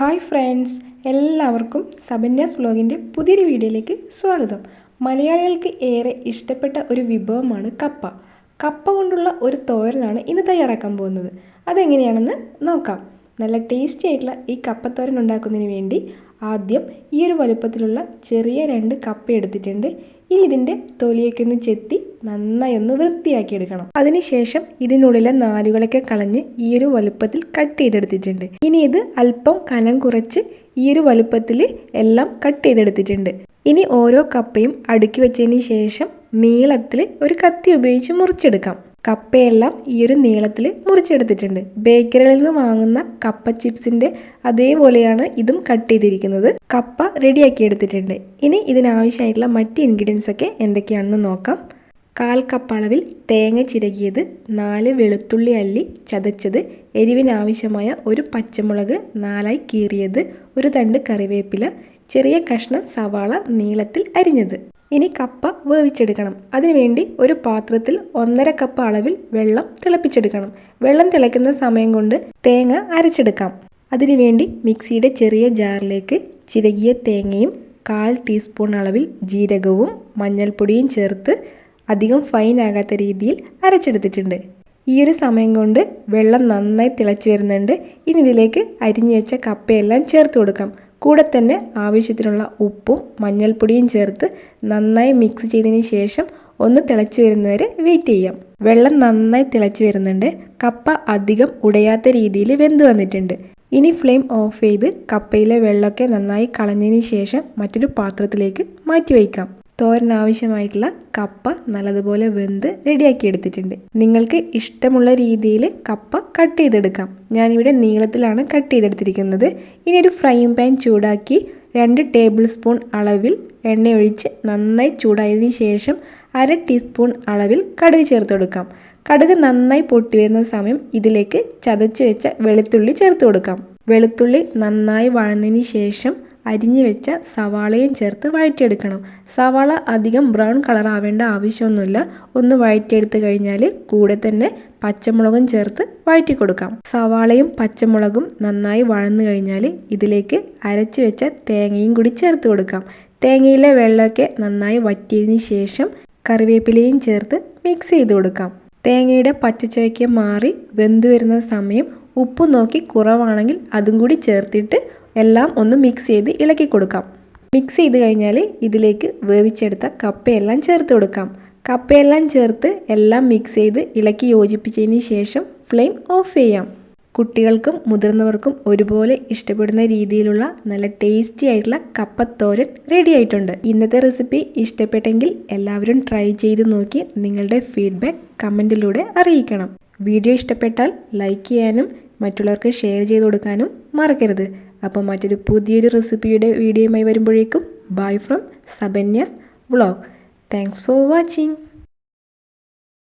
Hi friends എല്ലാവർക്കും സബന്യാസ് വ്ലോഗിന്റെ പുതിയൊരു വീഡിയോയിലേക്ക് സ്വാഗതം. മലയാളികൾക്ക് ഏറെ ഇഷ്ടപ്പെട്ട ഒരു വിഭവമാണ് കപ്പ. കപ്പ കൊണ്ടുള്ള ഒരു തോരനാണ് ഇന്ന് തയ്യാറാക്കാൻ പോകുന്നത്. അതെങ്ങനെയാണെന്ന് നോക്കാം. നല്ല ടേസ്റ്റി ആയിട്ടുള്ള ഈ കപ്പത്തോരൻ ഉണ്ടാക്കുന്നതിന് വേണ്ടി ആദ്യം ഈ ഒരു വലുപ്പത്തിലുള്ള ചെറിയ രണ്ട് കപ്പ എടുത്തിട്ടുണ്ട്. ഇനി ഇതിന്റെ തൊലിയൊക്കെ ഒന്ന് ചെത്തി നന്നായി ഒന്ന് വൃത്തിയാക്കി എടുക്കണം അതിനുശേഷം ഇതിനുള്ളിലെ നാലുകളൊക്കെ കളഞ്ഞ് ഈ ഒരു വലുപ്പത്തിൽ കട്ട് ചെയ്തെടുത്തിട്ടുണ്ട്. ഇനി ഇത് അല്പം കനം കുറച്ച് ഈ ഒരു വലുപ്പത്തിൽ എല്ലാം കട്ട് ചെയ്തെടുത്തിട്ടുണ്ട്. ഇനി ഓരോ കപ്പയും അടുക്കി വെച്ചതിന് ശേഷം നീളത്തിൽ ഒരു കത്തി ഉപയോഗിച്ച് മുറിച്ചെടുക്കാം. കപ്പയെല്ലാം ഈ ഒരു നീളത്തിൽ മുറിച്ചെടുത്തിട്ടുണ്ട്. ബേക്കറികളിൽ നിന്ന് വാങ്ങുന്ന കപ്പ ചിപ്സിന്റെ അതേപോലെയാണ് ഇതും കട്ട് ചെയ്തിരിക്കുന്നത്. കപ്പ റെഡിയാക്കി എടുത്തിട്ടുണ്ട്. ഇനി ഇതിനാവശ്യമായിട്ടുള്ള മറ്റ് ഇൻഗ്രീഡിയൻസ് ഒക്കെ എന്തൊക്കെയാണെന്ന് നോക്കാം. കാൽ കപ്പ് അളവിൽ തേങ്ങ ചിരകിയത് നാല് വെളുത്തുള്ളി അല്ലി ചതച്ചത് എരിവിനാവശ്യമായ ഒരു പച്ചമുളക് നാലായി കീറിയത് ഒരു തണ്ട് കറിവേപ്പില ചെറിയ കഷ്ണം സവാള നീളത്തിൽ അരിഞ്ഞത്. ഇനി കപ്പ വേവിച്ചെടുക്കണം. അതിനുവേണ്ടി ഒരു പാത്രത്തിൽ ഒന്നര കപ്പ് അളവിൽ വെള്ളം തിളപ്പിച്ചെടുക്കണം. വെള്ളം തിളയ്ക്കുന്ന സമയം കൊണ്ട് തേങ്ങ അരച്ചെടുക്കാം. അതിനുവേണ്ടി മിക്സിയുടെ ചെറിയ ജാറിലേക്ക് ചിരകിയ തേങ്ങയും കാൽ ടീസ്പൂൺ അളവിൽ ജീരകവും മഞ്ഞൾപ്പൊടിയും ചേർത്ത് അധികം ഫൈൻ ആകാത്ത രീതിയിൽ അരച്ചെടുത്തിട്ടുണ്ട്. ഈ ഒരു സമയം കൊണ്ട് വെള്ളം നന്നായി തിളച്ച് വരുന്നുണ്ട്. ഇനി ഇതിലേക്ക് അരിഞ്ഞു വെച്ച കപ്പയെല്ലാം ചേർത്ത് കൊടുക്കാം. കൂടെ തന്നെ ആവശ്യത്തിനുള്ള ഉപ്പും മഞ്ഞൾപ്പൊടിയും ചേർത്ത് നന്നായി മിക്സ് ചെയ്തതിന് ശേഷം ഒന്ന് തിളച്ച് വരുന്നവരെ വെയിറ്റ് ചെയ്യാം. വെള്ളം നന്നായി തിളച്ച് വരുന്നുണ്ട്. കപ്പ അധികം ഉടയാത്ത രീതിയിൽ വെന്ത് വന്നിട്ടുണ്ട്. ഇനി ഫ്ലെയിം ഓഫ് ചെയ്ത് കപ്പയിലെ വെള്ളമൊക്കെ നന്നായി കളഞ്ഞതിന് ശേഷം മറ്റൊരു പാത്രത്തിലേക്ക് മാറ്റി വയ്ക്കാം. തോരൻ ആവശ്യമായിട്ടുള്ള കപ്പ നല്ലതുപോലെ വെന്ത് റെഡിയാക്കി എടുത്തിട്ടുണ്ട്. നിങ്ങൾക്ക് ഇഷ്ടമുള്ള രീതിയിൽ കപ്പ കട്ട് ചെയ്തെടുക്കാം. ഞാനിവിടെ നീളത്തിലാണ് കട്ട് ചെയ്തെടുത്തിരിക്കുന്നത്. ഇനി ഒരു ഫ്രൈങ് പാൻ ചൂടാക്കി രണ്ട് ടേബിൾ സ്പൂൺ അളവിൽ എണ്ണയൊഴിച്ച് നന്നായി ചൂടായതിന് ശേഷം അര ടീസ്പൂൺ അളവിൽ കടുക് ചേർത്ത് കൊടുക്കാം. കടുക് നന്നായി പൊട്ടി വരുന്ന സമയം ഇതിലേക്ക് ചതച്ച് വെച്ച വെളുത്തുള്ളി ചേർത്ത് കൊടുക്കാം. വെളുത്തുള്ളി നന്നായി വഴന്നതിന് ശേഷം അരിഞ്ഞു വെച്ച സവാളയും ചേർത്ത് വഴറ്റിയെടുക്കണം. സവാള അധികം ബ്രൗൺ കളർ ആവേണ്ട ആവശ്യമൊന്നുമില്ല. ഒന്ന് വഴറ്റിയെടുത്ത് കഴിഞ്ഞാൽ കൂടെ തന്നെ പച്ചമുളകും ചേർത്ത് വഴറ്റി കൊടുക്കാം സവാളയും പച്ചമുളകും നന്നായി വഴന്നു കഴിഞ്ഞാൽ ഇതിലേക്ക് അരച്ചു വെച്ച തേങ്ങയും കൂടി ചേർത്ത് കൊടുക്കാം. തേങ്ങയിലെ വെള്ളമൊക്കെ നന്നായി വറ്റിയതിന് ശേഷം കറിവേപ്പിലയും ചേർത്ത് മിക്സ് ചെയ്ത് കൊടുക്കാം. തേങ്ങയുടെ പച്ചച്ചുവയ്ക്ക് മാറി വെന്തു വരുന്ന സമയം ഉപ്പ് നോക്കി കുറവാണെങ്കിൽ അതും കൂടി ചേർത്തിട്ട് എല്ലാം ഒന്ന് മിക്സ് ചെയ്ത് ഇളക്കി കൊടുക്കാം. മിക്സ് ചെയ്ത് കഴിഞ്ഞാൽ ഇതിലേക്ക് വേവിച്ചെടുത്ത കപ്പയെല്ലാം ചേർത്ത് കൊടുക്കാം. കപ്പയെല്ലാം ചേർത്ത് എല്ലാം മിക്സ് ചെയ്ത് ഇളക്കി യോജിപ്പിച്ചതിന് ശേഷം ഫ്ലെയിം ഓഫ് ചെയ്യാം. കുട്ടികൾക്കും മുതിർന്നവർക്കും ഒരുപോലെ ഇഷ്ടപ്പെടുന്ന രീതിയിലുള്ള നല്ല ടേസ്റ്റി ആയിട്ടുള്ള കപ്പത്തോരൻ റെഡി ആയിട്ടുണ്ട്. ഇന്നത്തെ റെസിപ്പി ഇഷ്ടപ്പെട്ടെങ്കിൽ എല്ലാവരും ട്രൈ ചെയ്ത് നോക്കി നിങ്ങളുടെ ഫീഡ്ബാക്ക് കമന്റിലൂടെ അറിയിക്കണം. വീഡിയോ ഇഷ്ടപ്പെട്ടാൽ ലൈക്ക് ചെയ്യാനും മറ്റുള്ളവർക്ക് ഷെയർ ചെയ്ത് കൊടുക്കാനും മറക്കരുത്. അപ്പോൾ മറ്റൊരു പുതിയൊരു റെസിപ്പിയുടെ വീഡിയോയുമായി വരുമ്പോഴേക്കും. ബൈ ഫ്രം സബന്യസ് വ്ളോഗ് താങ്ക്സ് ഫോർ വാച്ചിങ്